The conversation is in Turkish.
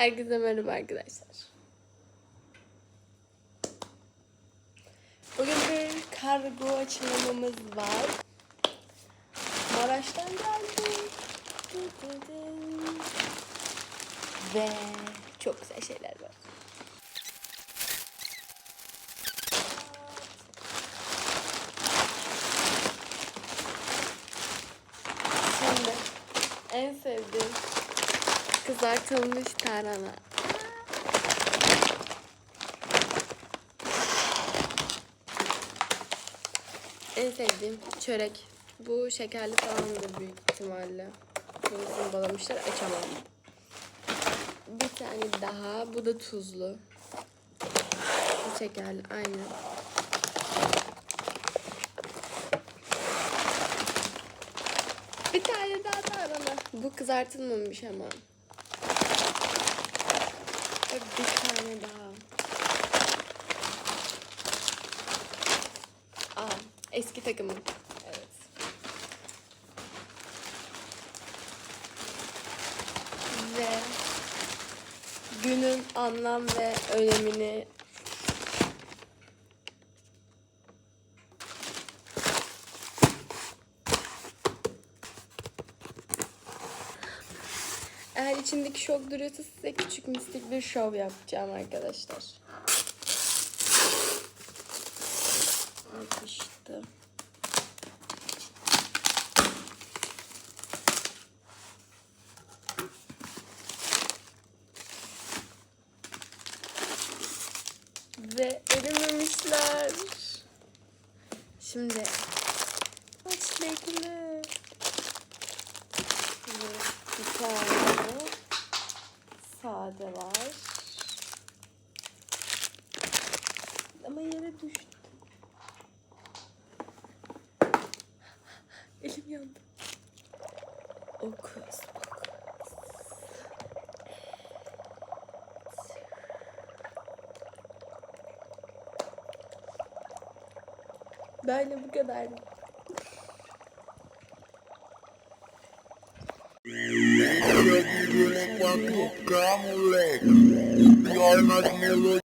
Herkese merhaba arkadaşlar. Bugün bir kargo açılımımız var. Maraş'tan geldi. Ve çok güzel şeyler var. Şimdi en sevdiğim kızartılmış tarhana. En sevdiğim çörek. Bu şekerli falandır büyük ihtimalle. Bunu zimbalamışlar açamam. Bir tane daha. Bu da tuzlu. Bu şekerli aynı. Bir tane daha tarhana. Bu kızartılmamış ama. Ve bir tane daha. Aa, eski takımım. Evet. Ve günün anlam ve önemini Eğer içindeki şok duruyorsa size küçük mistik bir şov yapacağım arkadaşlar. Yapıştı. Ve erimemişler. Şimdi başlayalım. Ve bir tane sade var. Ama yere düştü. Elim yandı. O kız, o kız. Böyle bu kadar. Cá, moleque. Pior nas melodias.